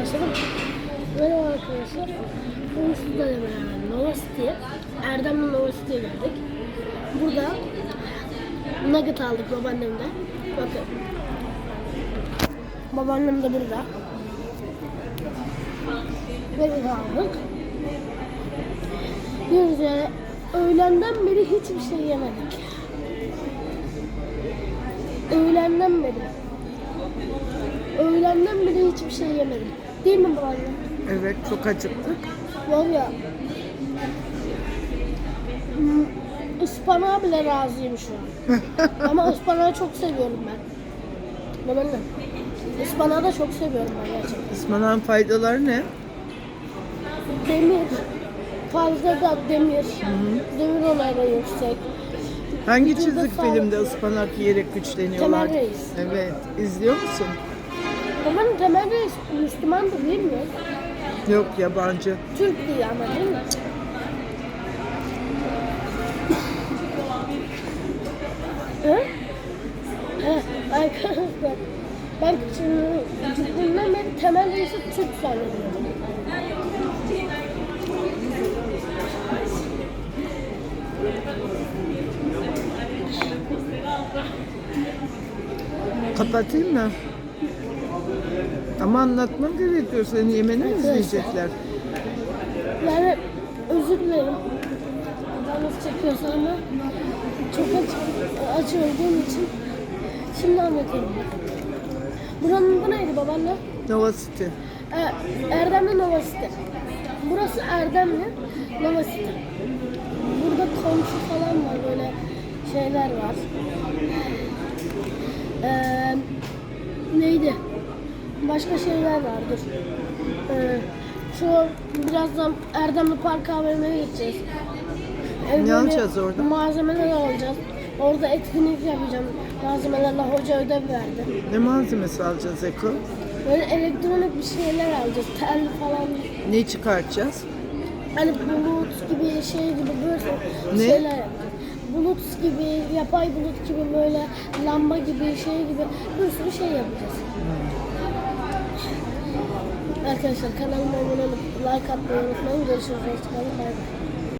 Başladım. Merhaba arkadaşlar. Bugün sizlerle beraber Nova City'ye, Erdem'le Nova City'ye geldik. Burada nugget aldık babaannemle. Bakın. Babaannem de burada. Nugget aldık. Diyoruz yani öğlenden beri hiçbir şey yemedik. Öğlenden beri. Öğlenden beri hiçbir şey yemedim. Değil mi babaanne? Evet çok acıktık. Var ya. hmm, Ispanağa bile razıyım şu an. Ama ıspanağı çok seviyorum ben. Babaanne. Ispanağı da çok seviyorum ben gerçekten. Ispanağın faydaları ne? Demir. Fazla da demir. Demir oranı yüksek. Hangi Vücuda çizgi sağlık. filmde ıspanak yiyerek güçleniyorlar? Temel Reis. Evet. İzliyor musun? Babaanne temelde Müslümandı değil mi? Yok yabancı. Türk değil ama değil mi? Hı? Arkadaşlar ben ciddiğimden beri temel reisi Türk zannediyorum. Kapatayım mı? Ama anlatmam gerekiyor. Senin yemeni mi Arkadaşlar. izleyecekler? Yani özür dilerim. Ben nasıl çekiyorsa ama çok aç, aç olduğum için şimdi anlatıyorum. Buranın adı neydi babaanne? Nova City. E, Erdemli Nova City. Burası Erdemli Nova City. Burada komşu falan var böyle şeyler var. Ee, neydi? Başka şeyler vardır. Ee, şu birazdan Erdemli Park AVM'ye gideceğiz. Evde Ne alacağız orada? Malzemeler alacağız. Orada etkinlik yapacağım. Malzemelerle hoca ödev verdi. Ne malzemesi alacağız Eko? Böyle elektronik bir şeyler alacağız. Tel falan. Ne çıkartacağız? Hani bulut gibi şey gibi böyle Ne? şeyler. Bulut gibi, yapay bulut gibi böyle lamba gibi şey gibi bir sürü şey yapacağız. Arkadaşlar kanalıma abone olup like atmayı unutmayın. Görüşürüz. Hoşçakalın. Bay bay.